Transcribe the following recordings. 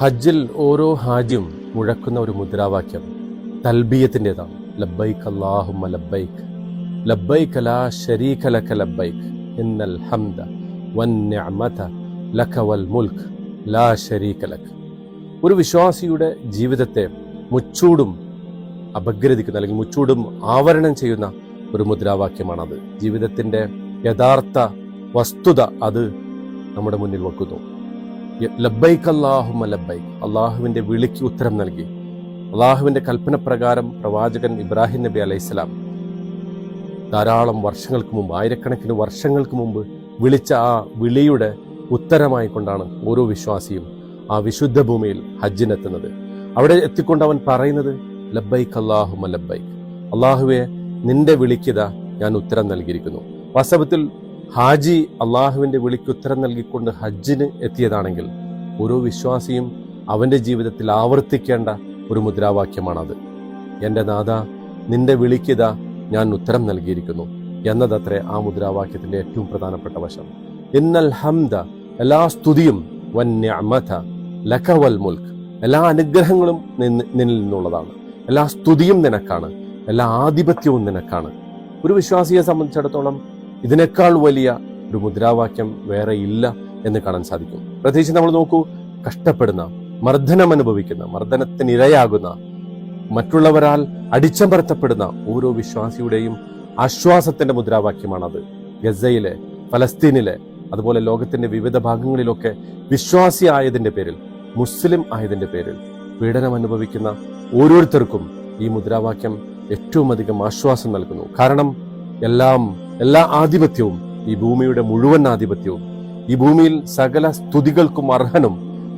ഹജ്ജിൽ ഓരോ ഹാജിയും മുഴക്കുന്ന ഒരു മുദ്രാവാക്യം. തൽബീയത്തിന്റെതാണ്. ലബ്ബൈക്ക് അല്ലാഹുമ്മ ലബ്ബൈക്ക്. ലബ്ബൈക്ക് ലാ ഷരീഖ ലക ലബ്ബൈക്ക്. ഇന്നൽ ഹംദ വൻ നിഅമത ലക വൽ മുൽക്ക് ലാ ഷരീഖ ലക. ഒരു വിശ്വാസിയുടെ ജീവിതത്തെ മുച്ചൂടും അപഗ്രഥിക്കുന്ന അല്ലെങ്കിൽ മുച്ചൂടും ആവരണം ചെയ്യുന്ന ഒരു മുദ്രാവാക്യമാണത്. ജീവിതത്തിന്റെ യഥാർത്ഥ വസ്തുത അത് നമ്മുടെ മുന്നിൽ വെക്കുന്നു. അള്ളാഹുവിന്റെ വിളിക്ക് ഉത്തരം നൽകി. അള്ളാഹുവിന്റെ കൽപ്പന പ്രകാരം പ്രവാചകൻ ഇബ്രാഹിം നബി അലൈഹിസ്സലാം ധാരാളം വർഷങ്ങൾക്ക് മുമ്പ് ആയിരക്കണക്കിന് വർഷങ്ങൾക്ക് മുമ്പ് വിളിച്ച ആ വിളിയുടെ ഉത്തരമായി കൊണ്ടാണ് ഓരോ വിശ്വാസിയും ആ വിശുദ്ധ ഭൂമിയിൽ ഹജ്ജിനെത്തുന്നത്. അവിടെ എത്തിക്കൊണ്ട് അവൻ പറയുന്നത് ലബ്ബൈക്ക് അള്ളാഹുമ ലബ്ബൈക്ക് അള്ളാഹുവെ നിന്റെ വിളിക്കത ഞാൻ ഉത്തരം നൽകിയിരിക്കുന്നു. വാസ്തവത്തിൽ ഹാജി അള്ളാഹുവിന്റെ വിളിക്ക് ഉത്തരം നൽകിക്കൊണ്ട് ഹജ്ജിന് എത്തിയതാണെങ്കിൽ ഓരോ വിശ്വാസിയും അവന്റെ ജീവിതത്തിൽ ആവർത്തിക്കേണ്ട ഒരു മുദ്രാവാക്യമാണത്. എന്റെ നാഥ നിന്റെ വിളിക്കിത ഞാൻ ഉത്തരം നൽകിയിരിക്കുന്നു എന്നതത്രേ ആ മുദ്രാവാക്യത്തിന്റെ ഏറ്റവും പ്രധാനപ്പെട്ട വശം. ഇന്നൽ ഹംദ എല്ലാ സ്തുതിയും വൻ വൽ മുൽക്ക് എല്ലാ അനുഗ്രഹങ്ങളും നിന്ന- നിന്നിൽ നിന്നുള്ളതാണ്. എല്ലാ സ്തുതിയും നിനക്കാണ് എല്ലാ ആധിപത്യവും നിനക്കാണ്. ഒരു വിശ്വാസിയെ സംബന്ധിച്ചിടത്തോളം ഇതിനേക്കാൾ വലിയ ഒരു മുദ്രാവാക്യം വേറെ ഇല്ല എന്ന് കാണാൻ സാധിക്കും. പ്രത്യേകിച്ച് നമ്മൾ നോക്കൂ കഷ്ടപ്പെടുന്ന മർദ്ദനം അനുഭവിക്കുന്ന മർദ്ദനത്തിനിരയാകുന്ന മറ്റുള്ളവരാൽ അടിച്ചമർത്തപ്പെടുന്ന ഓരോ വിശ്വാസിയുടെയും ആശ്വാസത്തിന്റെ മുദ്രാവാക്യമാണത്. ഗസയിലെ ഫലസ്തീനിലെ അതുപോലെ ലോകത്തിന്റെ വിവിധ ഭാഗങ്ങളിലൊക്കെ വിശ്വാസി ആയതിന്റെ പേരിൽ മുസ്ലിം ആയതിന്റെ പേരിൽ പീഡനം അനുഭവിക്കുന്ന ഓരോരുത്തർക്കും ഈ മുദ്രാവാക്യം ഏറ്റവും അധികം ആശ്വാസം നൽകുന്നു. കാരണം എല്ലാം എല്ലാ ആധിപത്യവും ഈ ഭൂമിയുടെ മുഴുവൻ ആധിപത്യവും. ഈ ഭൂമിയിൽ സകല സ്തുതികൾക്കും അർഹനും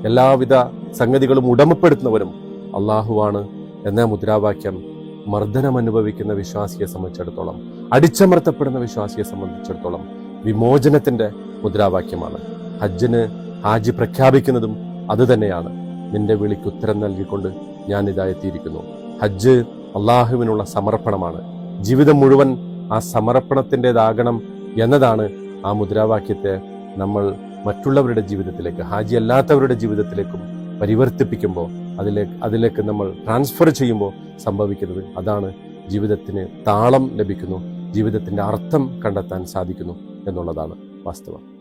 എല്ലാവിധ സംഗതികളും ഉടമപ്പെടുത്തുന്നവരും അള്ളാഹുവാണ് എന്ന മുദ്രാവാക്യം മർദ്ദനം അനുഭവിക്കുന്ന വിശ്വാസിയെ സംബന്ധിച്ചിടത്തോളം അടിച്ചമർത്തപ്പെടുന്ന വിശ്വാസിയെ സംബന്ധിച്ചിടത്തോളം വിമോചനത്തിന്റെ മുദ്രാവാക്യമാണ്. ഹജ്ജിന് ഹാജി പ്രഖ്യാപിക്കുന്നതും അതുതന്നെയാണ് നിന്റെ വിളിക്ക് ഉത്തരം നൽകിക്കൊണ്ട് ഞാൻ ഇതായെത്തിയിരിക്കുന്നു ഹജ്ജ് അള്ളാഹുവിനുള്ള സമർപ്പണമാണ്. ജീവിതം മുഴുവൻ ആ സമർപ്പണത്തിന്റെതാകണം എന്നതാണ് ആ മുദ്രാവാക്യത്തെ നമ്മൾ മറ്റുള്ളവരുടെ ജീവിതത്തിലേക്ക് ഹാജി അല്ലാത്തവരുടെ ജീവിതത്തിലേക്കും പരിവർത്തിപ്പിക്കുമ്പോൾ അതിലേക്ക് അതിലേക്ക് നമ്മൾ ട്രാൻസ്ഫർ ചെയ്യുമ്പോൾ സംഭവിക്കുന്നത് അതാണ്. ജീവിതത്തിന് താളം ലഭിക്കുന്നു ജീവിതത്തിന്റെ അർത്ഥം കണ്ടെത്താൻ സാധിക്കുന്നു എന്നുള്ളതാണ് വാസ്തവം.